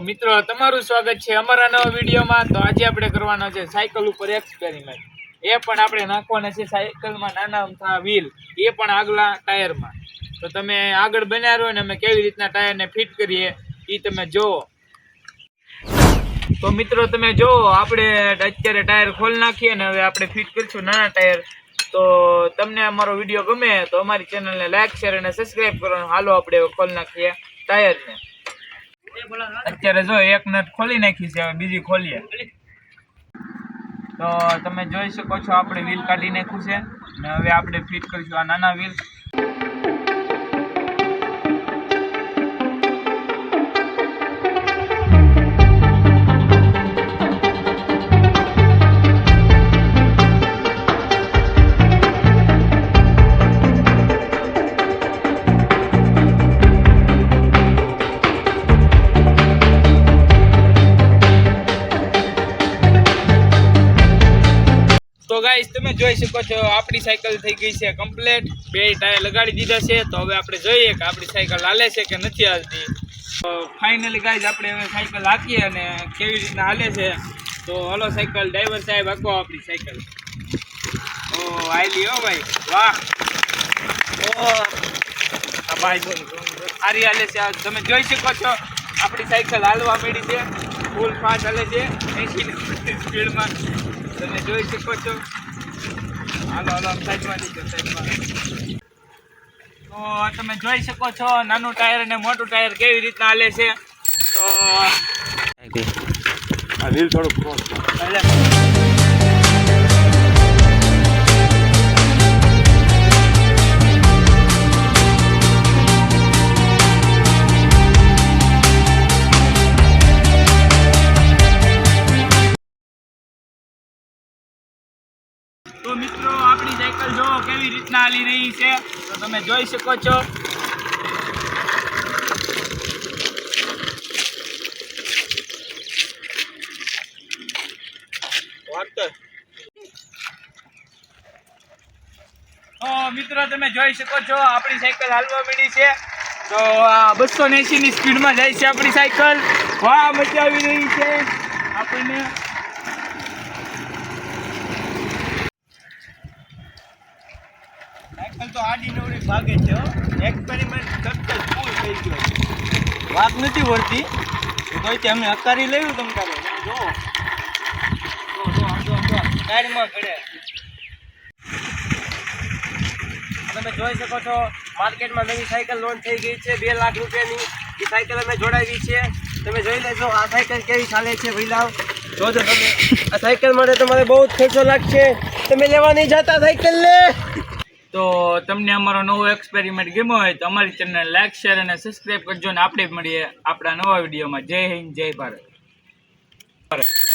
મિત્રો, તમારું સ્વાગત છે અમારા નવા વિડીયોમાં. તો આજે આપણે કરવાનો છે સાયકલ ઉપર એક્સપેરિમેન્ટ એ પણ આપણે નાખવાના છે સાયકલમાં નાના અમથા વ્હીલ એ પણ આગલા ટાયરમાં. તો તમે આગળ બનાવ્યો ને અમે કેવી રીતના ટાયરને ફિટ કરીએ એ તમે જુઓ. તો મિત્રો, તમે જુઓ, આપણે અત્યારે ટાયર ખોલ નાખીએ ને હવે આપણે ફિટ કરીશું નાના ટાયર. તો તમને અમારો વીડિયો ગમે તો અમારી ચેનલને લાઈક શેર અને સબસ્ક્રાઈબ કરવાનું. હાલો, આપણે ખોલ નાખીએ ટાયરને. અત્યારે જો એક નટ ખોલી નાખી છે, હવે બીજી ખોલીએ. તો તમે જોઈ શકો છો, આપણે વ્હીલ કાઢી નાખ્યું છે. ને હવે આપણે ફિટ કરીશું આ નાના વ્હીલ તો ગાઈસ તમે જોઈ શકો છો, આપણી સાયકલ થઈ ગઈ છે કમ્પ્લીટ બે ટાયર લગાડી દીધા છે, તો હવે આપણે જોઈએ કે આપણી સાયકલ હાલે છે કે નથી હાલતી. તો ફાઇનલી ગાઈસ આપણે હવે સાયકલ હાકીએ અને કેવી રીતના હાલે છે. તો હલો સાયકલ ડ્રાઈવર સાહેબ, હાકો આપણી સાયકલ ઓ, હાલી હો ભાઈ. વાહ. ઓ. ભાઈ સારી હાલે છે. તમે જોઈ શકો છો, આપણી સાયકલ હાલવા માંડી છે. ફૂલ ફાસ્ટ હાલે છે. એસી સ્પીડમાં તમે જોઈ શકો છો. હાલો હાલો સાઈડમાં લીધો સાઈડમાં તો તમે જોઈ શકો છો નાનું ટાયર અને મોટું ટાયર કેવી રીતના હાલે છે. તો આ વ્હીલ થોડુંક ક્રોસ એટલે મિત્રો આપણી સાયકલ જો કેવી રીતના હાલી રહી છે. તો તમે જોઈ શકો છો. તો મિત્રો તમે જોઈ શકો છો આપણી સાયકલ હાલવા મળી છે. તો આ બસો એંસી ની સ્પીડમાં જાય છે આપણી સાયકલ. વાહ મજા આવી રહી છે. આપણને સાયકલ તો આડી નવડી ભાગે છે એક્સપેરિમેન્ટ કરતા ફૂલ થઈ ગયો વાત નથી વળતી. કોઈ તે અમે હકારી લેવું તમ તારે. જો. સાઈડમાં તમે જોઈ શકો છો, માર્કેટમાં નવી સાયકલ લોન થઈ ગઈ છે, બે લાખ રૂપિયાની. એ સાયકલ અમે જોડાવી છે. તમે જોઈ લેજો, આ સાયકલ કેવી ચાલે છે, ભઈલાવ. જોજો તમે. આ સાયકલ માટે તમારે બહુ જ ખર્ચો લાગશે. તમે લેવા નહીં જતા સાયકલ લે તો તમને અમારો નવો એક્સપેરિમેન્ટ ગમ્યો હોય તો અમારી ચેનલ લાઈક શેર અને સબસ્ક્રાઈબ કરજો અને આપણે મળીએ આપણા નવા વિડીયોમાં જય હિન્દ, જય ભારત ભારત.